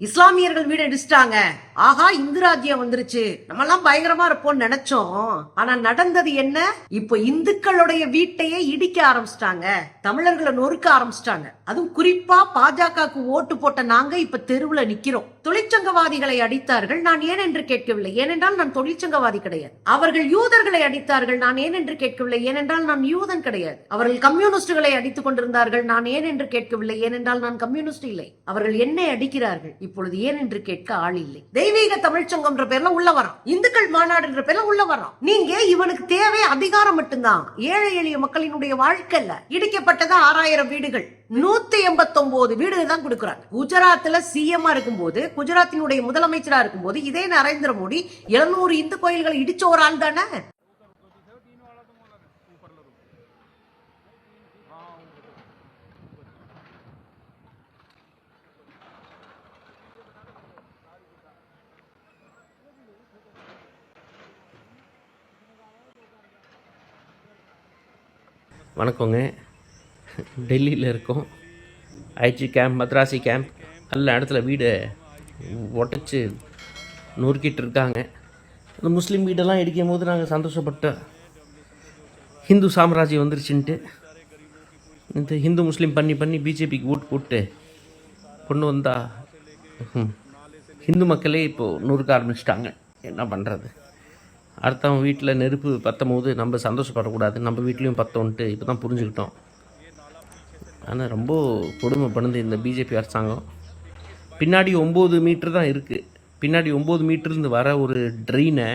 இஸ்லாமியர்கள் வீடு இடிச்சிட்டாங்க ஆஹா இந்து ராஜ்யம் வந்துருச்சு. நம்ம எல்லாம் பயங்கரமா இருப்போம்னு நினைச்சோம். ஆனா நடந்தது என்ன? இப்ப இந்துக்களுடைய வீட்டையே இடிக்க ஆரம்பிச்சிட்டாங்க. தமிழர்களை நொறுக்க ஆரம்பிச்சிட்டாங்க. அதுவும் குறிப்பா பாஜகவுக்கு ஓட்டு போட்ட நாங்க இப்ப தெருவுல நிக்கிறோம். தொழிற்சங்கவாதிகளை அடித்தார்கள். நான் ஏன் என்று கேட்கவில்லை. ஏனென்றால் நான் தொழிற்சங்கவாதி கிடையாது. அவர்கள் யூதர்களை அடித்தார்கள். நான் ஏன் என்று கேட்கவில்லை. ஏனென்றால் நான் யூதன் கிடையாது. அவர்கள் கம்யூனிஸ்டுகளை அடித்துக் கொண்டிருந்தார்கள். நான் ஏன் என்று கேட்கவில்லை. ஏனென்றால் நான் கம்யூனிஸ்ட் இல்லை. அவர்கள் என்னை அடிக்கிறார்கள். இப்பொழுது ஏன் என்று கேட்க ஆள் இல்லை. தெய்வீக தமிழ்ச்சங்கம்ன்ற பேர்ல உள்ள வரான். இந்துக்கள் மாநாடுன்ற பேர்ல உள்ள வரான். நீங்க இவனுக்கு தேவை அதிகாரம் மட்டும்தான். ஏழை எளிய மக்களினுடைய வாழ்க்கையில இடிக்கப்பட்டது ஆறாயிரம் வீடுகள். நூத்தி எண்பத்தி ஒன்பது வீடுகள் தான் கொடுக்குறாங்க. குஜராத்ல இருக்கும் போது குஜராத்தினுடைய முதலமைச்சரா இருக்கும்போது இதே நரேந்திர மோடி எழுநூறு இந்து கோயில்களை இடிச்ச ஒரு ஆள் தானே? வணக்கங்க. டெல்லியில் இருக்கோம். ஐஜி கேம்ப் மத்ராசி கேம்ப் நல்ல இடத்துல வீடை உடச்சி நொறுக்கிட்டு இருக்காங்க. அந்த முஸ்லீம் வீடெல்லாம் இடிக்கும் போது நாங்கள் சந்தோஷப்பட்டோம். ஹிந்து சாம்ராஜ்யம் வந்துருச்சுன்ட்டு. இந்த ஹிந்து முஸ்லீம் பண்ணி பண்ணி பிஜேபிக்கு ஓட்டு போட்டு கொண்டு வந்தால் ஹிந்து மக்களே இப்போது நொறுக்க ஆரம்பிச்சிட்டாங்க. என்ன பண்ணுறது அடுத்தவன் வீட்டில் நெருப்பு பற்றும் போது நம்ம சந்தோஷப்படக்கூடாது நம்ம வீட்லேயும் பத்தோன்ட்டு இப்போ தான் புரிஞ்சுக்கிட்டோம். ஆனால் ரொம்ப கொடுமை பண்ணுது இந்த பிஜேபி அரசாங்கம். பின்னாடி ஒம்பது மீட்ரு தான் இருக்குது பின்னாடி ஒம்பது மீட்டருந்து வர ஒரு ட்ரெயினை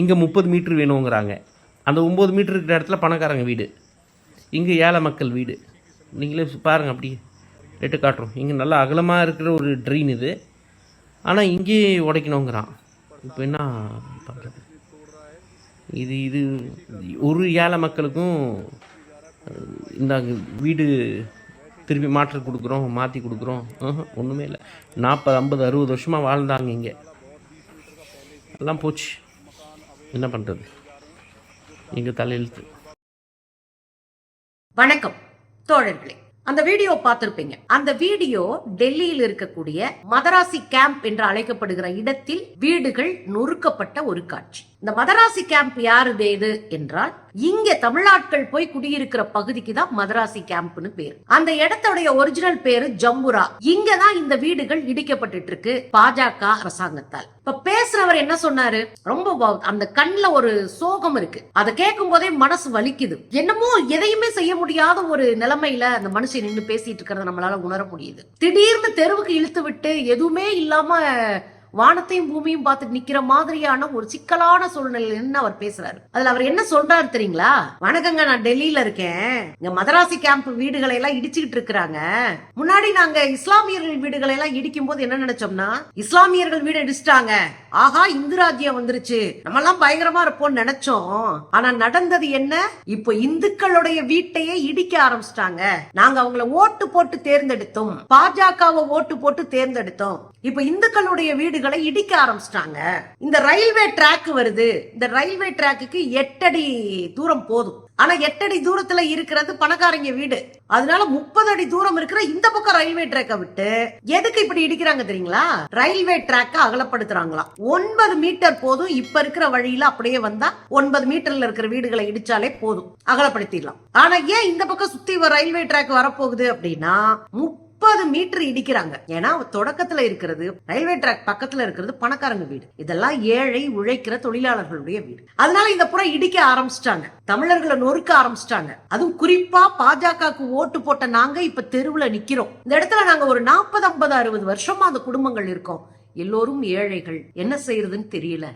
இங்கே முப்பது மீட்ரு வேணுங்கிறாங்க. அந்த ஒம்பது மீட்ரு இருக்கிற இடத்துல பணக்காரங்க வீடு. இங்கே ஏழை மக்கள் வீடு. நீங்களே பாருங்கள் அப்படியே ரேட்டு காட்டுறோம். இங்கே நல்லா அகலமாக இருக்கிற ஒரு ட்ரெயின் இது. ஆனால் இங்கேயே உடைக்கணுங்கிறான். இப்போ என்ன இது இது ஒரு ஏழை மக்களுக்கும் இந்த வீடு திருப்பி மாற்றி கொடுக்குறோம் மாற்றி கொடுக்குறோம். ஒன்றுமே இல்லை. நாற்பது ஐம்பது அறுபது வருஷமாக வாழ்ந்தாங்க இங்கே. எல்லாம் போச்சு. என்ன பண்ணுறது எங்கள் தலையெழுத்து வணக்கம் தோழர்களே. அந்த வீடியோ பார்த்திருப்பீங்க. அந்த வீடியோ டெல்லியில் இருக்கக்கூடிய மதராசி கேம்ப் என்று அழைக்கப்படுகிற இடத்தில் வீடுகள் நொறுக்கப்பட்ட ஒரு காட்சி. இந்த மதராசி கேம்ப் யாருது எது என்றால் இங்க தமிழ்நாட்கள் போய் குடியிருக்கிற பகுதிக்கு தான் மதராசி கேம்ப்னு பேர். அந்த இடத்துடைய ஒரிஜினல் பேரு ஜம்புரா. இங்க தான் இந்த வீடுகள் இடிக்கப்பட்டு இருக்கு பாஜக அரசாங்கத்தால். இப்ப பேசுறவர் என்ன சொன்னாரு? ரொம்ப அந்த கண்ல ஒரு சோகம் இருக்கு. அதை கேட்கும் போதே மனசு வலிக்குது. என்னமோ எதையுமே செய்ய முடியாத ஒரு நிலைமையில அந்த மனுஷன் நின்று பேசிட்டு இருக்கிறத நம்மளால உணர முடியுது. திடீர்னு தெருவுக்கு இழுத்து விட்டு எதுவுமே இல்லாம வானத்தையும் பூமியும் பார்த்துட்டு நிக்கிற மாதிரியான ஒரு சிக்கலான சூழ்நிலையில அவர் பேசுறாரு. அதுல அவர் என்ன சொல்றாரு தெரியுங்களா? வணக்கங்க நான் டெல்லியில இருக்கேன். இங்க மதராசி கேம்ப் வீடுகளை எல்லாம் இடிச்சுக்கிட்டு இருக்கிறாங்க. முன்னாடி நாங்க இஸ்லாமியர்கள் வீடுகளை எல்லாம் இடிக்கும் போது என்ன நினைச்சோம்னா இஸ்லாமியர்கள் வீடு இடிச்சிட்டாங்க. ஆகா இந்து ராஜ்யம் வந்துருச்சு. நம்ம எல்லாம் பயங்கரமா இருப்போம்னு நினைச்சோம். ஆனா நடந்தது என்ன? இப்ப இந்துக்களுடைய வீட்டையே இடிக்க ஆரம்பிச்சிட்டாங்க. நாங்க அவங்கள ஓட்டு போட்டு தேர்ந்தெடுத்தோம். பாஜகவை ஓட்டு போட்டு தேர்ந்தெடுத்தோம். இப்ப இந்துக்களுடைய வீடு வீடுகளை இடிக்க ஆரம்பிச்சிட்டாங்க. இந்த ரயில்வே ட்ராக் வருது. இந்த ரயில்வே ட்ராக்குக்கு எட்டடி தூரம் போதும். ஆனா எட்டடி தூரத்துல இருக்கிறது பணக்காரங்க வீடு. அதனால முப்பது அடி தூரம் இருக்கிற இந்த பக்கம் ரயில்வே ட்ராக்கை விட்டு எதுக்கு இப்படி இடிக்கிறாங்க தெரியுங்களா? ரயில்வே ட்ராக்க அகலப்படுத்துறாங்களாம். ஒன்பது மீட்டர் போதும். இப்ப இருக்கிற வழியில அப்படியே வந்தா ஒன்பது மீட்டர்ல இருக்கிற வீடுகளை இடிச்சாலே போதும். அகலப்படுத்திடலாம். ஆனா ஏன் இந்த பக்கம் சுத்தி ரயில்வே ட்ராக் வரப்போகுது அப்படின்னா முப்பது முப்பது மீட்டர் இடிக்கிறாங்க. ஏன்னா தொடக்கத்துல இருக்கிறது ரயில்வே ட்ராக் பக்கத்துல இருக்கிறது பணக்காரங்க வீடு. இதெல்லாம் ஏழை உழைக்கிற தொழிலாளர்களுடைய வீடு. அதனால இந்த புறம் இடிக்க ஆரம்பிச்சிட்டாங்க. தமிழர்களை நொறுக்க ஆரம்பிச்சிட்டாங்க. அதுவும் குறிப்பா பாஜகவுக்கு ஓட்டு போட்ட நாங்க இப்ப தெருவுல நிக்கிறோம். இந்த இடத்துல நாங்க ஒரு நாற்பது ஐம்பது அறுபது வருஷமா அந்த குடும்பங்கள் இருக்கோம். எல்லோரும் ஏழைகள். என்ன செய்யறதுன்னு தெரியல.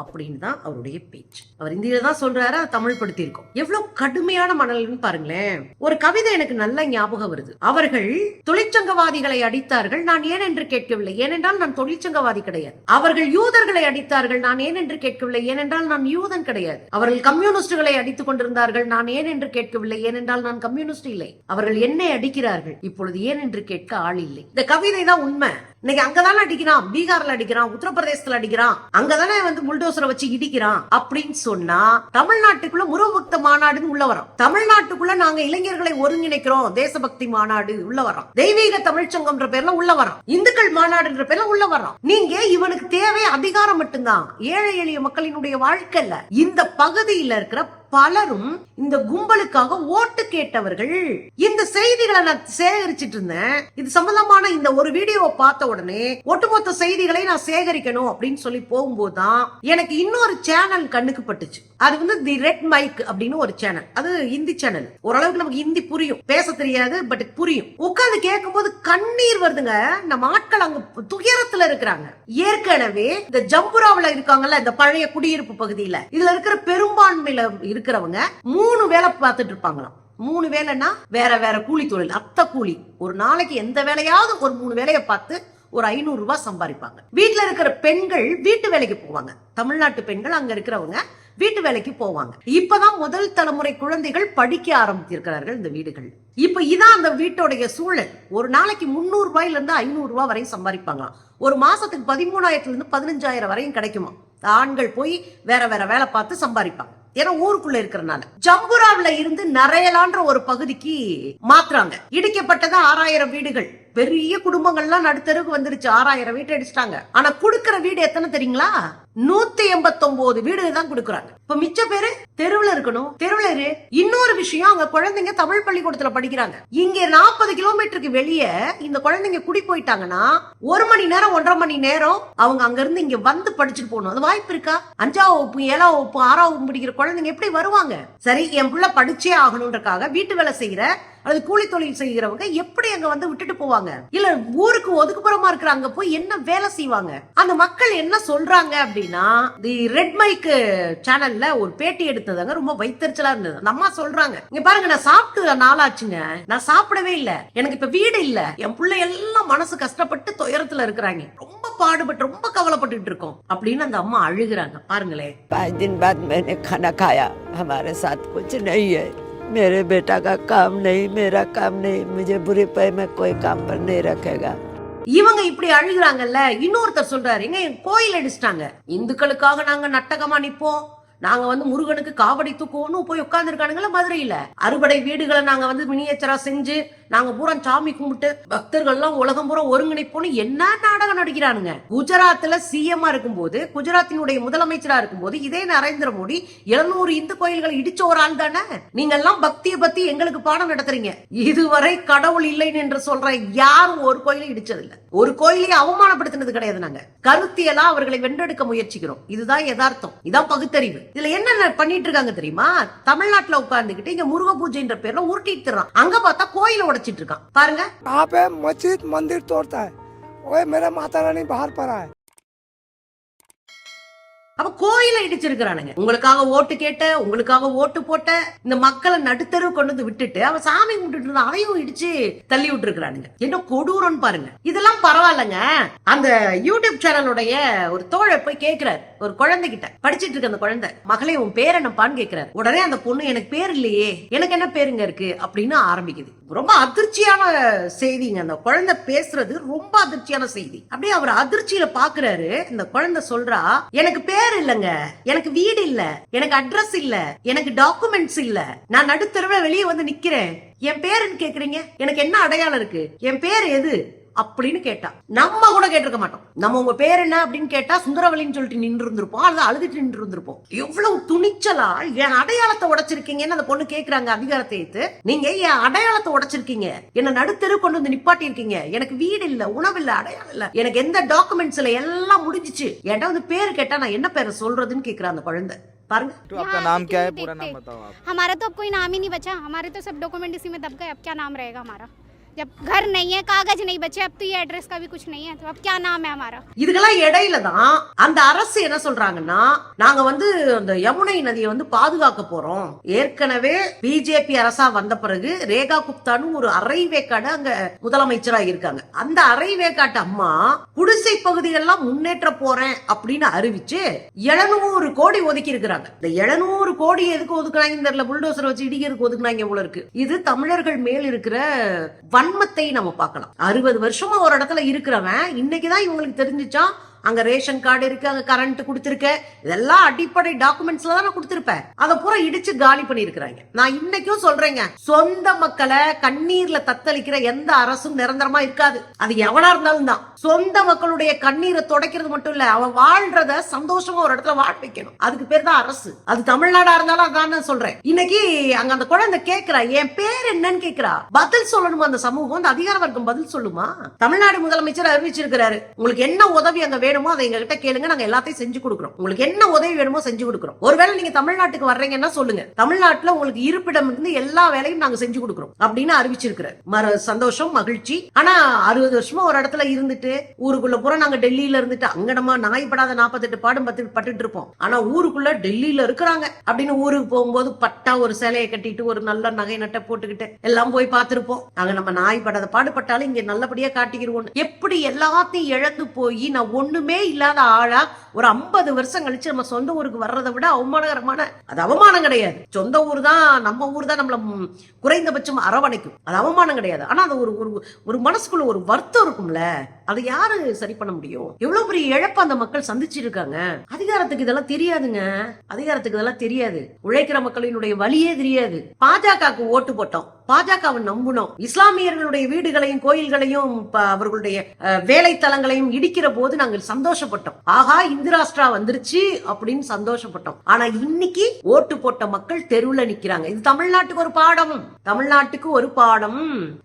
அப்படின்னு தான் அவருடைய பேச்சு. அவர் இந்தியில தான் சொல்றாரு அதை தமிழ் படுத்தியிருக்கோம். எவ்வளவு கடுமையான மணல்னு பாருங்களேன். ஒரு கவிதை எனக்கு நல்ல ஞாபகம் வருது. அவர்கள் தொழிற்சங்கவாதிகளை அடித்தார்கள் நான் ஏன் என்று கேட்கவில்லை. ஏனென்றால் நான் தொழிற்சங்கவாதி கிடையாது. அவர்கள் யூதர்களை அடித்தார்கள் நான் ஏன் என்று கேட்கவில்லை. ஏனென்றால் நான் யூதன் கிடையாது. அவர்கள் கம்யூனிஸ்டுகளை அடித்துக் கொண்டிருந்தார்கள் நான் ஏன் என்று கேட்கவில்லை. ஏனென்றால் நான் கம்யூனிஸ்ட் இல்லை. அவர்கள் என்னை அடிக்கிறார்கள் இப்பொழுது ஏன் என்று கேட்க ஆள் இல்லை. இந்த கவிதை தான் உண்மை. இன்னைக்கு அங்கதானே அடிக்கிறான்? பீகார்ல அடிக்கிறான் உத்தரப்பிரதேசத்துல அடிக்கிறான். அங்கதானே வந்து புல்டோசரை வச்சு இடிக்கிறான் அப்படின்னு சொன்னா தமிழ்நாட்டுக்குள்ள முருகபக்த மாநாடுன்னு உள்ள வரோம் தமிழ்நாட்டுக்குள்ள நாங்க இளைஞர்களை ஒருங்கிணைக்கிறோம். தேசபக்தி மாநாடு உள்ள வரோம் தெய்வீக தமிழ்ச்சங்கம்ன்ற பேர்ல உள்ள வரோம் இந்துக்கள் மாநாடுன்ற பேர்ல உள்ள வரோம் நீங்க இவனுக்கு தேவை அதிகாரம் மட்டும்தான். ஏழை எளிய மக்களினுடைய வாழ்க்கையில இந்த பகுதியில இருக்கிற பலரும் இந்த கும்பலுக்காக ஓட்டு கேட்டவர்கள் இந்த செய்திகளை நான் சேகரிச்சிட்டு இருந்தேன். இது சம்பந்தமான இந்த ஒரு வீடியோவை பார்த்த உடனே ஒட்டுமொத்த செய்திகளை நான் சேகரிக்கணும் அப்படின்னு சொல்லி போகும்போது தான் எனக்கு இன்னொரு சேனல் கண்ணுக்கு பட்டுச்சு. அது வந்து தி ரெட் மைக் அப்படின்னு ஒரு சேனல். அது ஹிந்தி சேனல். ஓரளவுக்கு நமக்கு ஹிந்தி புரியும். பேச தெரியாது பட் புரியும். உட்கார்ந்து கேட்கும்போது கண்ணீர் வருதுங்க. நம்ம ஆட்கள் அங்க துயரத்துல இருக்கிறாங்க. ஏற்கனவே இந்த ஜம்புராவுல இருக்காங்கல்ல இந்த பழைய குடியிருப்பு பகுதியில இதுல இருக்கிற பெரும்பான்மையில இருக்கிறவங்க மூணு வேலை பார்த்துட்டு இருப்பாங்களாம். மூணு வேலைன்னா வேற வேற கூலி தொழில் அத்த கூலி. ஒரு நாளைக்கு எந்த வேலையாவது ஒரு மூணு வேலையை பார்த்து ஒரு ஐநூறு ரூபாய் சம்பாதிப்பாங்க. வீட்டுல இருக்கிற பெண்கள் வீட்டு வேலைக்கு போவாங்க. தமிழ்நாட்டு பெண்கள் அங்க இருக்கிறவங்க வீட்டு வேலைக்கு போவாங்க. இப்பதான் முதல் தலைமுறை குழந்தைகள் படிக்க ஆரம்பித்திருக்கிறார்கள் இந்த வீடுகள். இப்ப இதான் அந்த வீட்டோடைய சூழல். ஒரு நாளைக்கு முந்நூறு ரூபாயில இருந்து ஐநூறு ரூபாய் வரையும் சம்பாதிப்பாங்களாம். ஒரு மாசத்துக்கு பதிமூணாயிரத்துல இருந்து பதினஞ்சாயிரம் வரையும் கிடைக்குமா ஆண்கள் போய் வேற வேற வேலை பார்த்து சம்பாதிப்பாங்க. ஏன்னா ஊருக்குள்ள இருக்கிறனால. ஜம்புராவுல இருந்து நரையலான்ற ஒரு பகுதிக்கு மாத்துறாங்க. இடிக்கப்பட்டது ஆறாயிரம் வீடுகள். பெரிய குடும்பங்கள்லாம் நடுத்தருக்கு வந்துருச்சு. ஆறாயிரம் வீட்டு அடிச்சிட்டாங்க ஆனா குடுக்கிற வீடு எத்தனை தெரியுங்களா? நூத்தி எண்பத்தொன்பது வீடு தான் கொடுக்குறாங்க. இப்ப மிச்ச பேரு தெருவுல இருக்கணும். தெருவுல இரு. இன்னொரு விஷயம் அங்க குழந்தைங்க தமிழ் பள்ளிக்கூடத்துல படிக்கிறாங்க. இங்க நாற்பது கிலோமீட்டருக்கு வெளியே இந்த குழந்தைங்க குடி போயிட்டாங்கன்னா ஒரு மணி நேரம் ஒன்றரை மணி நேரம் அவங்க அங்க இருந்து இங்க வந்து படிச்சுட்டு போகணும். அது வாய்ப்பு இருக்கா? அஞ்சாவது வகுப்பு ஏழாவது வகுப்பு ஆறாவது வகுப்பு படிக்கிற குழந்தைங்க எப்படி வருவாங்க? சரி என் பிள்ளை படிச்சே ஆகணும்ன்றக்காக வீட்டு வேலை செய்யற அல்லது கூலி தொழில் செய்கிறவங்க எப்படி அங்க வந்து விட்டுட்டு போவாங்க? இல்ல ஊருக்கு ஒதுக்குப்புறமா இருக்கிற அங்க போய் என்ன வேலை செய்வாங்க? அந்த மக்கள் என்ன சொல்றாங்க அப்படி தி ரெட் மைக் சேனல்ல ஒரு பேட்டி எடுத்ததாங்க ரொம்ப வைத்தறிச்சலா இருந்தது அந்த அம்மா சொல்றாங்க இங்க பாருங்க நான் சாப்பிட்டு நாளாச்சுங்க நான் சாப்பிடவே இல்ல எனக்கு இப்ப வீடு இல்ல என் பிள்ளை எல்லாம் மனசு கஷ்டப்பட்டு துயரத்துல இருக்கிறாங்க ரொம்ப பாடுபட்டு ரொம்ப கவலைப்பட்டுட்டு இருக்கோம் அப்படின்னு அந்த அம்மா அழுகுறாங்க பாருங்களேன் पाँच दिन बाद मैंने खाना खाया हमारे साथ कुछ नहीं है मेरे बेटा का काम नहीं मेरा काम नहीं मुझे बुरे पे में कोई काम पर नहीं रखेगा இவங்க இப்படி அழுகுறாங்கல்ல இன்னொருத்தர் சொல்றாரு எங்க என் கோயில் அடிச்சிட்டாங்க. இந்துக்களுக்காக நாங்க நட்டகமா நிப்போம். நாங்க வந்து முருகனுக்கு காவடி தூக்குவோம்னு போய் உட்கார்ந்துருக்கானுங்களா மதுரையில. அறுபடை வீடுகளை நாங்க வந்து மினியேச்சரா செஞ்சு நாங்க பூரா சாமி கும்பிட்டு பக்தர்கள்லாம் உலகம் பூரா ஒருங்கிணைப்போன்னு என்ன நாடகம் நடிக்கிறானுங்க? குஜராத்ல சிஎம்மா இருக்கும்போது குஜராத்தினுடைய முதலமைச்சரா இருக்கும்போது இதே நரேந்திர மோடி எழுநூறு இந்து கோயில்களை இடிச்ச ஒரு ஆள் தானே? நீங்க எல்லாம் பக்தியை பத்தி எங்களுக்கு பாடம் நடத்துறீங்க. இதுவரை கடவுள் இல்லைன்னு என்று சொல்ற யாரும் ஒரு கோயிலையும் இடிச்சதில்லை. ஒரு கோயிலையும் அவமானப்படுத்தினது கிடையாது நாங்க. கருத்தியலா அவர்களை வென்றெடுக்க முயற்சிக்கிறோம். இதுதான் யதார்த்தம். இதான் பகுத்தறிவு. இதுல என்ன பண்ணிட்டு இருக்காங்க தெரியுமா? தமிழ்நாட்டுல உட்கார்ந்துகிட்டு இங்க முருக பூஜைன்ற பேர்ல உருட்டிட்டு அங்க பார்த்தா கோயிலோட உடைச்சிட்டு இருக்கான் பாருங்க यहाँ पे मस्जिद मंदिर तोड़ता है ओए मेरा माता रानी बाहर पड़ा है அப்ப கோயில இடிச்சிருக்கிறானுங்க. உங்களுக்காக ஓட்டு கேட்ட உங்களுக்காக ஓட்டு போட்ட இந்த மக்களை நடுத்தரு கொண்டு வந்து விட்டுட்டு அவன் சாமி கும்பிட்டு இருந்தா அதையும் இடிச்சு தள்ளி விட்டுருக்கானுங்க என்ன கொடூரம் பாருங்க. இதெல்லாம் பரவாயில்லங்க. அந்த யூடியூப் சேனலுடைய ஒரு தோழை போய் கேக்குறாரு. ஒரு குழந்தைகிட்ட. படிச்சிட்டு இருக்க அந்த குழந்தை மகளே உன் பேர் என்னப்பான்னு கேக்குறாரு. உடனே அந்த பொண்ணு எனக்கு பேர் இல்லையே. எனக்கு என்ன பேருங்க இருக்கு? அப்படின்னு ஆரம்பிக்குது. ரொம்ப அதிர்ச்சியான செய்திங்க. அந்த குழந்தை பேசுறது ரொம்ப அதிர்ச்சியான செய்தி. அப்படியே அவர் அதிர்ச்சியில பாக்குறாரு. இந்த குழந்தை சொல்றா எனக்கு பேர் பேர் இல்லங்க. எனக்கு வீடு இல்ல. எனக்கு அட்ரஸ் இல்ல. எனக்கு டாக்குமெண்ட்ஸ் இல்ல. நான் நடுத்தரவுல வெளியே வந்து நிக்கிறேன். என் பேருன்னு கேக்குறீங்க? எனக்கு என்ன அடையாளம் இருக்கு? என் பேர் எது? அப்படின்னு கேட்டா நம்ம கூட கேட்டிருக்க மாட்டோம் நம்ம உங்க பேர் என்ன அப்படின்னு கேட்டா சுந்தரவலின்னு சொல்லிட்டு நின்று இருந்திருப்போம் அல்லது அழுதுட்டு நின்று இருந்திருப்போம் எவ்வளவு துணிச்சலா என் அடையாளத்தை உடைச்சிருக்கீங்கன்னு அந்த பொண்ணு கேக்குறாங்க அதிகாரத்தை ஏத்து நீங்க என் அடையாளத்தை உடைச்சிருக்கீங்க என்ன நடுத்தெரு கொண்டு வந்து நிப்பாட்டி இருக்கீங்க எனக்கு வீடு இல்ல உணவு இல்ல அடையாளம் இல்ல எனக்கு எந்த டாக்குமெண்ட்ஸ் இல்ல எல்லாம் முடிஞ்சிச்சு என்கிட்ட வந்து பேர் கேட்டா நான் என்ன பேரை சொல்றதுன்னு கேக்குறா அந்த குழந்தை பாருங்க तो आपका यहाँ नाम अभी क्या है क्यों पूरा नाम देखते? बताओ आप हमारा तो अब कोई नाम ही नहीं बचा हमारे तो सब डॉक्यूमेंट इसी में दब गए अब क्या नाम रहेगा हमारा जब घर नहीं है कागज नहीं बचे अब तो ये एड्रेस का भी कुछ नहीं है तो अब क्या नाम है हमारा இதுக்கெல்லாம் இடையில தான் அந்த அரசு என்ன சொல்றாங்கன்னா நாங்க வந்து அந்த யமுனை நதியை வந்து பாதுகாக்க போறோம் ஏற்கனவே பிஜேபி அரசா வந்த பிறகு ரேகா குப்தான்னு ஒரு அரை வேக்காடு அங்க முதலமைச்சரா இருக்காங்க அந்த அரை வேக்காட்டு அம்மா குடிசை பகுதிகள்லாம் முன்னேற்ற போறேன் அப்படின்னு அறிவிச்சு எழுநூறு கோடி ஒதுக்கி இருக்கிறாங்க இந்த எழுநூறு கோடி எதுக்கு ஒதுக்குறாங்க தெரியல புல்டோசர் வச்சு இடிக்கிறதுக்கு ஒதுக்குனாங்க போல இருக்கு இது தமிழர்கள் மேல் இருக்கிற வன்மத்தை நம்ம பார்க்கலாம். அறுபது வருஷமா ஒரு இடத்துல இருக்கிறவன் இன்னைக்குதான் இவங்களுக்கு தெரிஞ்சுச்சா அங்க ரேஷன் கார்டு இருக்கு அங்க கரண்ட் கொடுத்துருக்க. இதெல்லாம் அடிப்படை டாக்குமெண்ட்ஸ்ல தான் நான் கொடுத்திருப்பேன். அதை பூரா இடிச்சு காலி பண்ணிருக்கிறாங்க. நான் இன்னைக்கும் சொல்றேங்க சொந்த மக்களை கண்ணீர்ல தத்தளிக்கிற எந்த அரசும் நிரந்தரமா இருக்காது. அது எவனா இருந்தாலும் தான். சொந்த மக்களுடைய கண்ணீரை துடைக்கிறது மட்டும் இல்ல அவன் வாழ்றத சந்தோஷமா ஒரு இடத்துல வாழ வைக்கணும். அதுக்கு பேர் தான் அரசு. அது தமிழ்நாடா இருந்தாலும் அதான் சொல்றேன். இன்னைக்கு அங்க அந்த குழந்தை கேக்குறா என் பேர் என்னன்னு கேக்குறா. பதில் சொல்லணுமா அந்த சமூகம்? அந்த அதிகார வர்க்கம் பதில் சொல்லுமா? தமிழ்நாடு முதலமைச்சர் அறிவிச்சிருக்கிறாரு. உங்களுக்கு என்ன உதவி அங்க வேணும்? அதை எங்க கிட்ட கேளுங்க. நாங்க எல்லாத்தையும் செஞ்சு கொடுக்குறோம். உங்களுக்கு என்ன உதவி வேணுமோ செஞ்சு கொடுக்குறோம். ஒருவேளை நீங்க தமிழ்நாட்டுக்கு வர்றீங்கன்னா சொல்லுங்க. தமிழ்நாட்டுல உங்களுக்கு இருப்பிடம் இருந்து எல்லா வேலையும் நாங்க செஞ்சு கொடுக்குறோம் அப்படின்னு அறிவிச்சிருக்கிறார். மர சந்தோஷம் மகிழ்ச்சி. ஆனா அறுபது வருஷமா ஒரு இடத்துல இருந்துட்டு ஊருக்குள்ள பூரா நாங்க டெல்லியில இருந்துட்டு அங்கடமா நம்ம நாய்ப்படாத நாற்பத்தெட்டு பாடும் பத்து பட்டுட்டு இருப்போம். ஆனா ஊருக்குள்ள டெல்லியில இருக்கிறாங்க அப்படின்னு ஊருக்கு போகும்போது பட்டா ஒரு சேலையை கட்டிட்டு ஒரு நல்ல நகை நட்டை போட்டுக்கிட்டு எல்லாம் போய் பார்த்திருப்போம். அங்க நம்ம நாய்ப்படாத பாடுபட்டாலும் இங்க நல்லபடியா காட்டிக்கிடுவோம் எப்படி எல்லாத்தையும் இழந்து போய் நான் ஒண்ணு ஒண்ணுமே இல்லாத ஆளா ஒரு ஐம்பது வருஷம் கழிச்சு நம்ம சொந்த ஊருக்கு வர்றதை விட அவமானகரமான அது அவமானம் கிடையாது. சொந்த ஊர் தான் நம்ம ஊர் தான் நம்மள குறைந்தபட்சம் அரவணைக்கும். அது அவமானம் கிடையாது. ஆனா அது ஒரு ஒரு ஒரு மனசுக்குள்ள ஒரு வருத்தம் இருக்கும்ல. அதை யாரு சரி பண்ண முடியும்? எவ்வளவு பெரிய இழப்பு அந்த மக்கள் சந்திச்சிருக்காங்க? அதிகாரத்துக்கு இதெல்லாம் தெரியாதுங்க. அதிகாரத்துக்கு இதெல்லாம் தெரியாது. உழைக்கிற மக்களினுடைய வழியே தெரியாது. பாஜகவுக்கு ஓட்டு போட்டோம். பாஜகவை நம்புனோம். இஸ்லாமியர்களுடைய வீடுகளையும் கோயில்களையும் அவர்களுடைய அஹ், வேலைத்தலங்களையும் இடிக்கிற போது நாங்கள் சந்தோஷப்பட்டோம். ஆகா இந்திராஷ்டிரா வந்துருச்சு அப்படின்னு சந்தோஷப்பட்டோம். ஆனா இன்னைக்கு ஓட்டு போட்ட மக்கள் தெருவுல நிக்கிறாங்க. இது தமிழ்நாட்டுக்கு ஒரு பாடம். தமிழ்நாட்டுக்கு ஒரு பாடம்.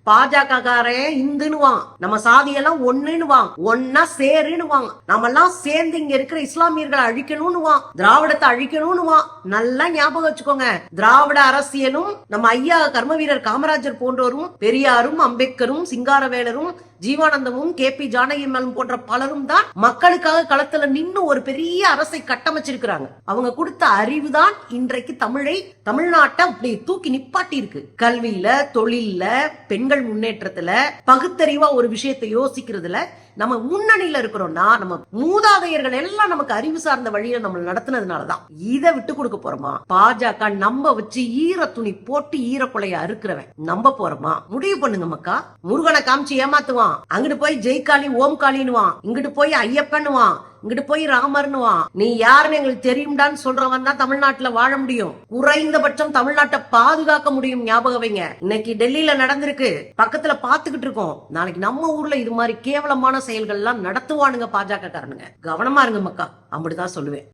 பாஜக காரன் இந்துன்னுவான். நம்ம சாதியெல்லாம் ஒண்ணுன்னுவான். ஒன்னா சேருன்னுவான். நம்ம எல்லாம் சேர்ந்து இங்க இருக்கிற இஸ்லாமியர்களை அழிக்கணும்னுவான் திராவிடத்தை அழிக்கணும்னுவான் நல்லா ஞாபகம் வச்சுக்கோங்க. திராவிட அரசியலும் நம்ம ஐயா கர்ம வீரர் காமராஜர் போன்றோரும் பெரியாரும் அம்பேத்கரும் சிங்காரவேலரும் ஜீவானந்தமும் கே பி ஜானகிமலும் போன்ற பலரும் தான் மக்களுக்காக களத்துல நின்னு ஒரு பெரிய அரசை கட்டமைச்சிருக்கிறாங்க. அவங்க கொடுத்த அறிவு தான் இன்றைக்கு தமிழை தமிழ்நாட்டை அப்படி தூக்கி நிப்பாட்டி இருக்கு கல்வியில தொழில்ல பெண்கள் முன்னேற்றத்துல பகுத்தறிவா ஒரு விஷயத்தை யோசிக்கிறதுல நம்ம முன்னணியில இருக்கிறோம்னா நம்ம மூதாதையர்கள் எல்லாம் நமக்கு அறிவு சார்ந்த வழியில நம்ம நடத்துனதுனாலதான். இதை விட்டு கொடுக்க போறோமா? பாஜக நம்ப வச்சு ஈர துணி போட்டு ஈரக்குலைய அறுக்கிறவன். நம்ப போறோமா? முடிவு பண்ணுங்க மக்கா. முருகனை காமிச்சு ஏமாத்துவான். அங்கிட்டு போய் ஜெய்காளி ஓம் காளின்னுவான் இங்கிட்டு போய் ஐயப்பன்னுவான். இங்கிட்டு போய் ராமர்னுவான். நீ யாருன்னு எங்களுக்கு தெரியும்டான்னு சொல்றவன் தான் தமிழ்நாட்டுல வாழ முடியும். குறைந்தபட்சம் தமிழ்நாட்டை பாதுகாக்க முடியும் ஞாபகம் வைங்க. இன்னைக்கு டெல்லியில நடந்திருக்கு. பக்கத்துல பாத்துக்கிட்டு இருக்கோம். நாளைக்கு நம்ம ஊர்ல இது மாதிரி கேவலமான செயல்கள் எல்லாம் நடத்துவானுங்க பாஜக காரனுங்க கவனமா இருங்க மக்கா. அப்படிதான் சொல்லுவேன்.